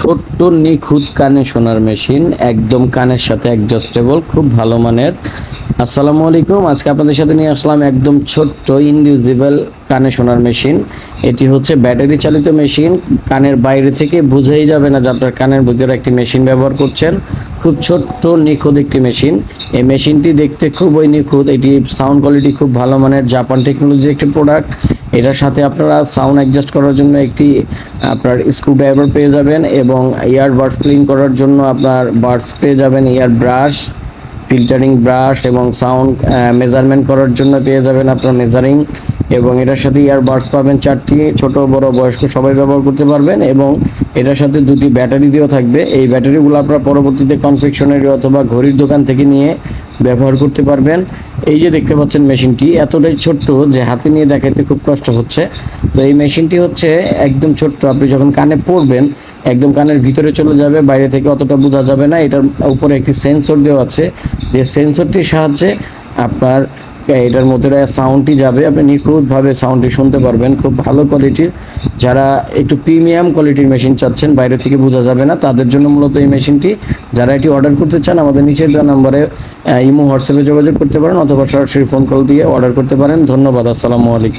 ছোট্ট নিখুঁত কানে শোনার মেশিন, একদম কানের সাথে অ্যাডজাস্টেবল খুব ভালো মানের। আসসালামু আলাইকুম, আজকে আপনাদের সাথে নিয়ে আসলাম একদম ছোট্ট ইনডিউজিবল কানে শোনার মেশিন। এটি হচ্ছে ব্যাটারি চালিত মেশিন, কানের বাইরে থেকে বোঝাই যাবে না যে আপনার কানের ভিতরে একটি মেশিন ব্যবহার করছেন। খুব ছোট্ট, নিখুঁত একটি মেশিন। এই মেশিনটি দেখতে খুবই নিখুঁত, এটি সাউন্ড কোয়ালিটি খুব ভালো মানের, জাপান টেকনোলজি একটি প্রোডাক্ট এটার সাথে আপনারা সাউন্ড অ্যাডজাস্ট করার জন্য একটি, আপনার স্ক্রু ড্রাইভার পেয়ে যাবেন এবং ইয়ার বাডস ক্লিন করার জন্য আপনার বাডস পেয়ে যাবেন ইয়ার ব্রাশ ফিল্টারিং ব্রাশ এবং সাউন্ড মেজারমেন্ট করার জন্য পেয়ে যাবেন আপনার মেজারিং এবং এটার সাথে ইয়ার বাডস পাবেন চারটি, ছোট, বড়, বয়স্ক সবাই ব্যবহার করতে পারবেন এবং এটার সাথে দুটি ব্যাটারি দিয়েও থাকবে। এই ব্যাটারিগুলো আপনারা পরবর্তীতে কনফেকশনারি অথবা ঘড়ির দোকান থেকে নিয়ে ব্যবহার করতে পারবেন। এই যে দেখতে পাচ্ছেন মেশিনটি এতটাই ছোট্ট যে হাতে নিয়ে দেখাতে খুব কষ্ট হচ্ছে। তো এই মেশিনটি হচ্ছে একদম ছোট্ট। আপনি যখন কানে পড়বেন, একদম কানের ভিতরে চলে যাবে, বাইরে থেকে অতটা বোঝা যাবে না। এটার উপরে একটি সেন্সর দেওয়া আছে। যে সেন্সরটির সাহায্যে আপনার এটার মধ্যে সাউন্ডটি যাবে। আপনি নিখুঁতভাবে সাউন্ডটি শুনতে পারবেন। খুব ভালো কোয়ালিটির যারা একটু প্রিমিয়াম কোয়ালিটির মেশিন চাচ্ছেন, বাইরে থেকে বোঝা যাবে না। তাদের জন্য মূলত এই মেশিনটি যারা এটি অর্ডার করতে চান, আমাদের নিচের দেওয়া নম্বরে ইমো হোয়াটসঅ্যাপে যোগাযোগ করতে পারেন অথবা সরাসরি ফোন কল দিয়ে অর্ডার করতে পারেন। ধন্যবাদ, আসসালামু আলাইকুম।